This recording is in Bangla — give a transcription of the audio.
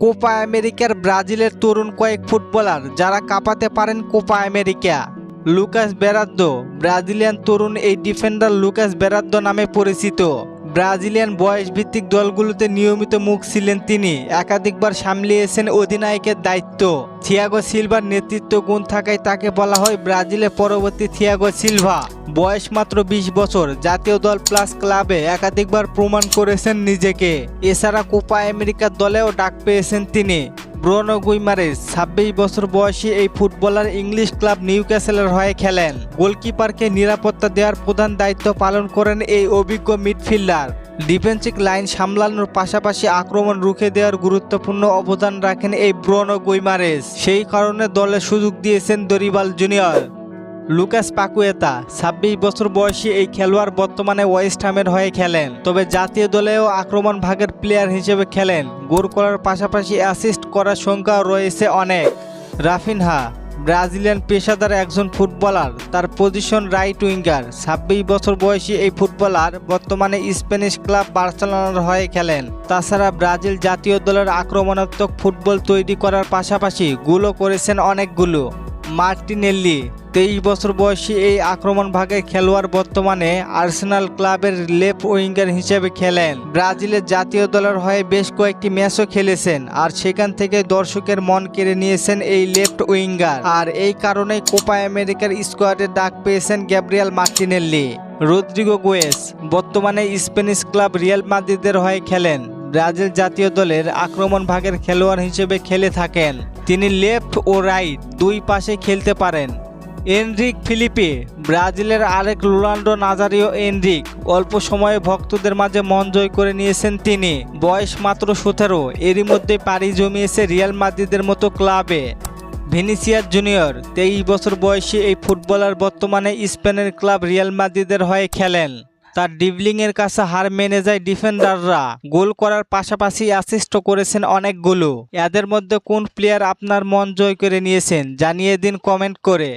কোপা আমেরিকার ব্রাজিলের তরুণ কয়েক ফুটবলার যারা কাঁপাতে পারেন Copa America. Lucas Beraldo, Brazilian তরুণ এই ডিফেন্ডার লুকাস বেরাদ্দ নামে পরিচিত। ব্রাজিলিয়ান বয়স ভিত্তিক দলগুলোতে নিয়মিত মুখ ছিলেন তিনি। একাধিকবার সামলিয়েছেন অধিনায়কের দায়িত্ব। থিয়াগো সিলভার নেতৃত্ব গুণ থাকায় তাকে বলা হয় ব্রাজিলের পরবর্তী থিয়াগো সিলভা। বয়স মাত্র বিশ বছর। জাতীয় দল প্লাস ক্লাবে একাধিকবার প্রমাণ করেছেন নিজেকে। এছাড়া কোপা আমেরিকার দলেও ডাক পেয়েছেন তিনি। ব্রোনো গুইমারেস ছাব্বিশ বছর বয়সী এই ফুটবলার ইংলিশ ক্লাব নিউ ক্যাসেলের হয়ে খেলেন। গোলকিপারকে নিরাপত্তা দেওয়ার প্রধান দায়িত্ব পালন করেন এই অভিজ্ঞ মিডফিল্ডার। ডিফেন্সিভ লাইন সামলানোর পাশাপাশি আক্রমণ রুখে দেওয়ার গুরুত্বপূর্ণ অবদান রাখেন এই ব্রোনো গুইমারেস সেই কারণে দলে সুযোগ দিয়েছেন দরিবাল জুনিয়র। লুকাস পাকুয়েতা, ছাব্বিশ বছর বয়সী এই খেলোয়াড় বর্তমানে ওয়েস্ট হামের হয়ে খেলেন। তবে জাতীয় দলেও আক্রমণ ভাগের প্লেয়ার হিসেবে খেলেন। গোল করার পাশাপাশি অ্যাসিস্ট করার সংখ্যাও রয়েছে অনেক। রাফিনহা, ব্রাজিলিয়ান পেশাদার একজন ফুটবলার, তার পজিশন রাইট উইঙ্গার ছাব্বিশ বছর বয়সী এই ফুটবলার বর্তমানে স্প্যানিশ ক্লাব বার্সেলোনার হয়ে খেলেন। তাছাড়া ব্রাজিল জাতীয় দলের আক্রমণাত্মক ফুটবল তৈরি করার পাশাপাশি গুলো করেছেন অনেকগুলো। মার্টিনেল্লি তেইশ বছর বয়সী এই আক্রমণ ভাগের খেলোয়াড় বর্তমানে আর্সেনাল ক্লাবের লেফট উইঙ্গার হিসেবে খেলেন। ব্রাজিলের জাতীয় দলের হয়ে বেশ কয়েকটি ম্যাচও খেলেছেন আর সেখান থেকে দর্শকের মন কেড়ে নিয়েছেন এই লেফট উইঙ্গার। আর এই কারণেই কোপা আমেরিকার স্কোয়াডে ডাক পেয়েছেন গ্যাব্রিয়াল মার্টিনেল্লি রদ্রিগো গোয়েস, বর্তমানে স্প্যানিশ ক্লাব রিয়াল মাদ্রিদের হয়ে খেলেন। ব্রাজিল জাতীয় দলের আক্রমণ ভাগের খেলোয়াড় হিসেবে খেলে থাকেন। তিনি লেফট ও রাইট দুই পাশে খেলতে পারেন। এনরিক ফিলিপে, ব্রাজিলের আরেক রোনাল্ডো নাজারিও এনরিক, অল্প সময়ে ভক্তদের মাঝে মন জয় করে নিয়েছেন তিনি। বয়স মাত্র সতেরো, এরই মধ্যে পাড়ি জমিয়েছে রিয়াল মাদ্রিদের মতো ক্লাবে। ভিনিসিয়াস জুনিয়র, তেইশ বছর বয়সী এই ফুটবলার বর্তমানে স্পেনের ক্লাব রিয়াল মাদ্রিদের হয়ে খেলেন। তার ডিবলিংয়ের কাছে হার মেনে যায় ডিফেন্ডাররা গোল করার পাশাপাশি অ্যাসিস্ট করেছেন অনেকগুলো। এদের মধ্যে কোন প্লেয়ার আপনার মন জয় করে নিয়েছেন জানিয়ে দিন কমেন্ট করে।